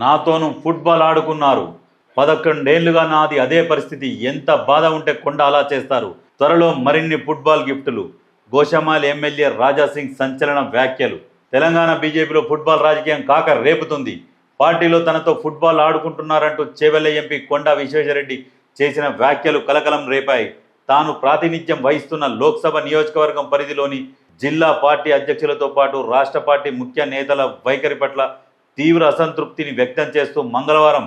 నాతోనూ football ఆడుకున్నారు. పదకొండేళ్ళుగా నాది అదే పరిస్థితి. ఎంత బాధ ఉంటే కొండ అలా చేస్తారు. త్వరలో మరిన్ని ఫుట్బాల్ గిఫ్టులు. గోషమాల్ ఎమ్మెల్యే రాజాసింగ్ సంచలన వ్యాఖ్యలు. తెలంగాణ బీజేపీలో ఫుట్బాల్ రాజకీయం కాక రేపుతుంది. పార్టీలో తనతో ఫుట్బాల్ ఆడుకుంటున్నారంటూ చేవెల్ల ఎంపీ కొండా విశ్వేశ్వరరెడ్డి చేసిన వ్యాఖ్యలు కలకలం రేపాయి. తాను ప్రాతినిధ్యం వహిస్తున్న లోక్సభ నియోజకవర్గం పరిధిలోని జిల్లా పార్టీ అధ్యక్షులతో పాటు రాష్ట్ర పార్టీ ముఖ్య నేతల వైఖరి పట్ల తీవ్ర అసంతృప్తిని వ్యక్తం చేస్తూ మంగళవారం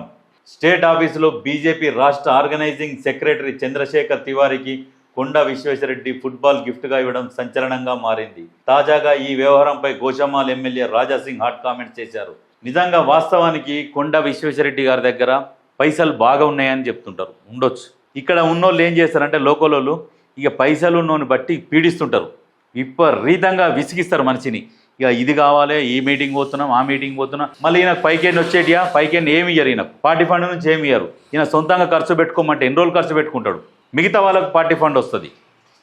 స్టేట్ ఆఫీసులో బీజేపీ రాష్ట్ర ఆర్గనైజింగ్ సెక్రటరీ చంద్రశేఖర్ తివారికి కొండా విశ్వేశ్వరరెడ్డి ఫుట్బాల్ గిఫ్ట్గా ఇవ్వడం సంచలనంగా మారింది. తాజాగా ఈ వ్యవహారంపై Goshamahal MLA Raja Singh hot comment చేశారు. నిజంగా వాస్తవానికి కొండా విశ్వేశ్వరరెడ్డి గారి దగ్గర పైసలు బాగా ఉన్నాయని చెప్తుంటారు. ఉండొచ్చు. ఇక్కడ ఉన్నోళ్ళు ఏం చేస్తారంటే లోకలోళ్ళు ఇక పైసలు ఉన్నోని బట్టి పీడిస్తుంటారు. విపరీతంగా విసిగిస్తారు మనిషిని. ఇక ఇది కావాలి ఈ మీటింగ్ పోతున్నాం ఆ మీటింగ్ పోతున్నాం. మళ్ళీ ఈయనకు పైకెండ్ వచ్చేటియా? పైకెండ్ ఏమి ఇయ్యరు ఈయనకు. పార్టీ ఫండ్ నుంచి ఏమి ఇయ్యరు. ఈయన సొంతంగా ఖర్చు పెట్టుకోమంటే ఎన్ని రోజులు ఖర్చు పెట్టుకుంటాడు? మిగతా వాళ్ళకు పార్టీ ఫండ్ వస్తుంది.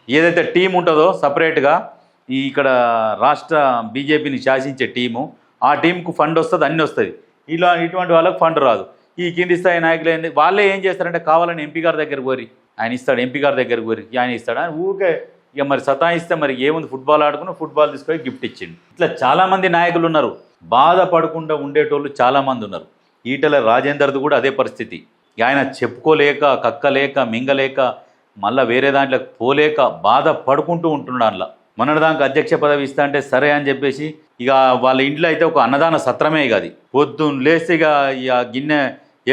ఏదైతే టీం ఉంటుందో సపరేట్గా ఈ ఇక్కడ రాష్ట్ర బీజేపీని శాసించే టీము ఆ టీంకు ఫండ్ వస్తుంది అన్నీ వస్తుంది. ఇలా ఇటువంటి వాళ్ళకు ఫండ్ రాదు. ఈ కింది స్థాయి నాయకులు ఏంది? వాళ్ళే ఏం చేస్తారంటే కావాలని ఎంపీ గారి దగ్గర పోరి. ఆయన ఇస్తాడు ఎంపీ గారి దగ్గర పోరి. ఆయన ఇస్తాడు? అని ఊరికే ఇక మరి సతాయిస్తే మరి ఏముంది? ఫుట్బాల్ ఆడుకున్న ఫుట్బాల్ తీసుకొని గిఫ్ట్ ఇచ్చిండు. ఇట్లా చాలామంది నాయకులు ఉన్నారు. బాధపడకుండా ఉండేటోళ్ళు చాలామంది ఉన్నారు. ఈటల రాజేందర్ది కూడా అదే పరిస్థితి. ఆయన చెప్పుకోలేక కక్కలేక మింగలేక మళ్ళీ వేరే దాంట్లో పోలేక బాధపడుకుంటూ ఉంటున్నాడు అందులో. మొన్నటిదాకా అధ్యక్ష పదవి ఇస్తా అంటే సరే అని చెప్పేసి ఇక వాళ్ళ ఇంట్లో అయితే ఒక అన్నదాన సత్రమే ఇక అది. పొద్దున్న లేస్తే ఇక ఇక గిన్నె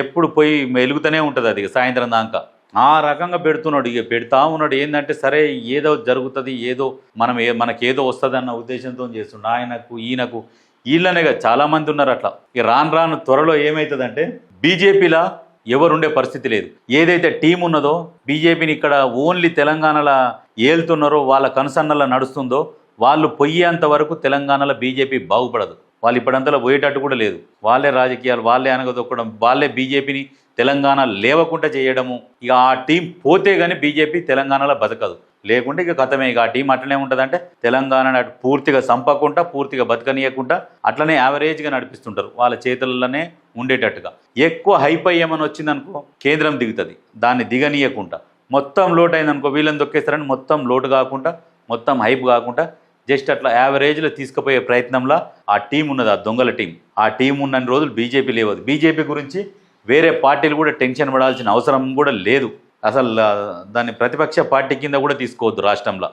ఎప్పుడు పోయి వెలుగుతూనే ఉంటుంది అది ఇక సాయంత్రం దాకా. ఆ రకంగా పెడుతున్నాడు. ఇక పెడతా ఉన్నాడు. ఏంటంటే సరే ఏదో జరుగుతుంది ఏదో మనం ఏ మనకేదో వస్తుంది అన్న ఉద్దేశంతో చేస్తుండే. ఆయనకు ఈయనకు వీళ్ళనే కదా చాలామంది ఉన్నారు అట్లా. ఇక రాను రాను త్వరలో ఏమవుతుందంటే బీజేపీలా ఎవరుండే పరిస్థితి లేదు. ఏదైతే టీం ఉన్నదో బీజేపీని ఇక్కడ ఓన్లీ తెలంగాణలో ఏలుతున్నారో వాళ్ళ కనుసన్నల నడుస్తుందో వాళ్ళు పొయ్యేంత వరకు తెలంగాణలో బీజేపీ బాగుపడదు. వాళ్ళు ఇప్పుడంతలో పోయేటట్టు కూడా లేదు. వాళ్ళే రాజకీయాలు వాళ్ళే అనగదొక్కడం వాళ్ళే బీజేపీని తెలంగాణ లేవకుండా చేయడము. ఇక ఆ టీం పోతే కానీ బీజేపీ తెలంగాణలో బతకదు. లేకుంటే ఇక కథమే. ఇక ఆ టీం అట్లనే ఉంటుందంటే తెలంగాణ పూర్తిగా సంపకుండా పూర్తిగా బతకనీయకుండా అట్లనే యావరేజ్గా నడిపిస్తుంటారు. వాళ్ళ చేతుల్లోనే ఉండేటట్టుగా. ఎక్కువ హైప్ అయ్యామని వచ్చిందనుకో కేంద్రం దిగుతుంది. దాన్ని దిగనీయకుండా. మొత్తం లోటు అయిందనుకో వీళ్ళని దొక్కేస్తారని మొత్తం లోటు కాకుండా మొత్తం హైప్ కాకుండా జస్ట్ అట్లా యావరేజ్లో తీసుకుపోయే ప్రయత్నంలో ఆ టీం ఉన్నది ఆ దొంగల టీం. ఆ టీం ఉన్నన్ని రోజులు బీజేపీ లేవదు. బీజేపీ గురించి వేరే పార్టీలు కూడా టెన్షన్ పడాల్సిన అవసరం కూడా లేదు. అసలు దాన్ని ప్రతిపక్ష పార్టీ కింద కూడా తీసుకోవద్దు రాష్ట్రంలో.